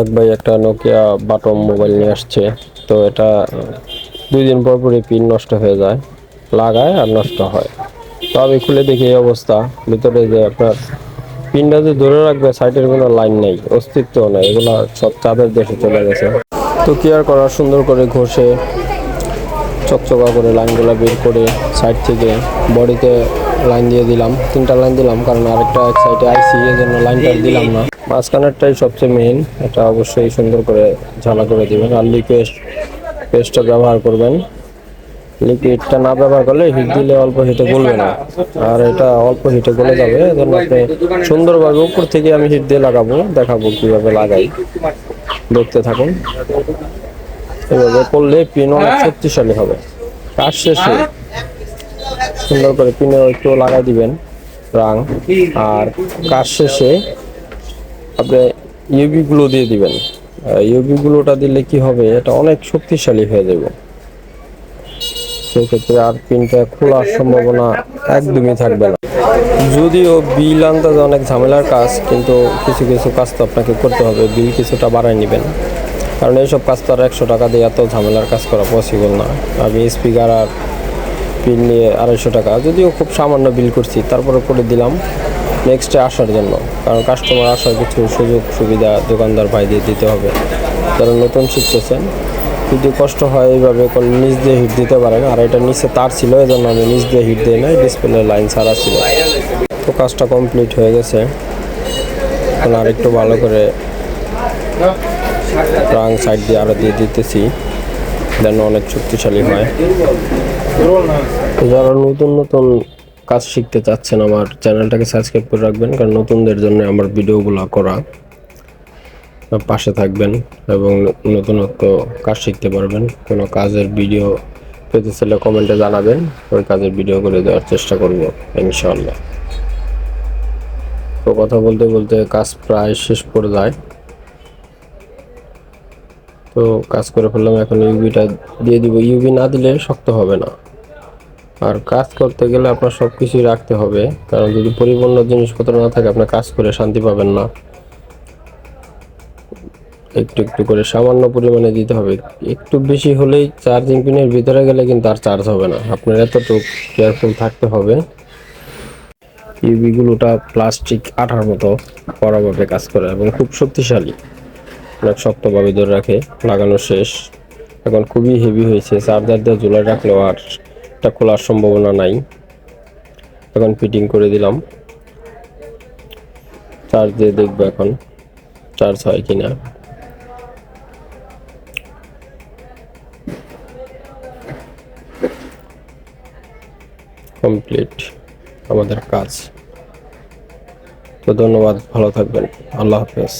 এক ভাই একটা নোকিয়া বাটম মোবাইল নিয়ে আসছে। তো এটা দুই দিন পর পরই পিন নষ্ট হয়ে যায়, লাগায় আর নষ্ট হয়। তো আমি খুলে দেখি এই অবস্থা, ভিতরে যে আপনার পিনটা যে ধরে রাখবে, সাইডের কোনো লাইন নেই অস্তিত্ব নেই, এগুলো সব চাঁদের দেশে চলে গেছে। তো কি আর করা সুন্দর করে ঘষে, চকচকা করে লাইনগুলো বের করে সাইড থেকে বডিতে লাইন দিয়ে দিলাম, তিনটা লাইন দিলাম, কারণ আরেকটা এক সাইডে আইসি এই জন্য লাইনটা দিলাম না। মাঝখানেরটাই সবচেয়ে মেইন এটা অবশ্যই সুন্দর করে ঝালা করে দিবেন, আর লিকুইড পেস্টটা ব্যবহার করবেন। লিকুইডটা না ব্যবহার করলে হিট দিলে অল্প হিটে গলবে না। আর এটা অল্প হিটে গলে যাবে, এজন্য আপনি সুন্দরভাবে উপর থেকে আমি হিট দিয়ে লাগাবো, দেখাবো কীভাবে লাগাই। দেখতে থাকুন। এভাবে করলে পিন অনেক শক্তিশালী হবে। কাজ শেষে সুন্দর করে পিনে একটু লাগাই দিবেন রাং। আর কাজ শেষে আপনি ইউবি গুলো দিয়ে দিবেন। ইউবি গুলোটা দিলে কি হবে, এটা অনেক শক্তিশালী হয়ে যাবে। সেক্ষেত্রে আর পিনটা খোলার সম্ভাবনা একদমই থাকবে না। যদিও বিল আন্দাজ অনেক ঝামেলার কাজ, কিন্তু কিছু কিছু কাজ তো আপনাকে করতে হবে, বিল কিছুটা বাড়ায় নেবেন। কারণ এইসব কাজ তো আর একশো টাকা দিয়ে এত ঝামেলার কাজ করা পসিবল না। আমি স্পিকার আর পিন নিয়ে আড়াইশো টাকা। যদিও খুব সামান্য বিল করছি, তারপরে করে দিলাম নেক্সটে আসার জন্য। কারণ কাস্টমার আসার কিছু সুযোগ, সুবিধা দোকানদার ভাই দিয়ে দিতে হবে। যারা নতুন শিখতেছেন, যদি কষ্ট হয় এইভাবে নিচ দিয়ে হিট দিতে পারেন। আর এটা নিচে তার ছিল এই জন্য আমি নিচ দিয়ে হিট দিই নাই ডিসপ্লে লাইন ছাড়া ছিল। তো কাজটা কমপ্লিট হয়ে গেছে। এখন আর একটু ভালো করে রাং সাইড দিয়ে আরও দিয়ে দিতেছি, যেন অনেক শক্তিশালী হয়। যারা নতুন নতুন কাজ শিখতে চাচ্ছেন, আমার চ্যানেলটাকে সাবস্ক্রাইব করে রাখবেন, কারণ নতুনদের জন্য আমার ভিডিওগুলো করা পাশে থাকবেন এবং নতুনত্ব কাজ শিখতে পারবেন। কোনো কাজের ভিডিও পেতে চাইলে কমেন্টে জানাবেন, ওই কাজের ভিডিও করে দেওয়ার চেষ্টা করব, ইনশাআল্লাহ। তো কথা বলতে বলতে কাজ প্রায় শেষ পড়ে যায়। তো কাজ করে ফেললাম, এখন ইউবিটা দিয়ে দিব। ইউবি না দিলে শক্ত হবে না। আর কাজ করতে গেলে আপনার সব কিছুই রাখতে হবে। কারণ যদি পরিপূর্ণ জিনিসপত্র না থাকে আপনার কাজ করে শান্তি পাবেন না। একটু একটু করে সামান্য পরিমাণে দিতে হবে। একটু বেশি হলেই চার্জিং পিনের ভিতরে গেলে কিন্তু আর চার্জ হবে না। আপনার এতটুকু কেয়ারফুল থাকতে হবে। ইউবিগুলোটা প্লাস্টিক আঠার মতো বরাবরে কাজ করে এবং খুব শক্তিশালী। অনেক শক্তভাবে ধরে রাখে, লাগানো শেষ। এখন খুবই হেভি হয়েছে। চার্জার দিয়ে ঝুলাই রাখলেও আর এটা খোলার সম্ভাবনা নাই। এখন ফিটিং করে দিলাম। চার্জ দিয়ে দেখব এখন চার্জ হয় কিনা। কমপ্লিট আমাদের কাজ। তো ধন্যবাদ, ভালো থাকবেন। আল্লাহ হাফেজ।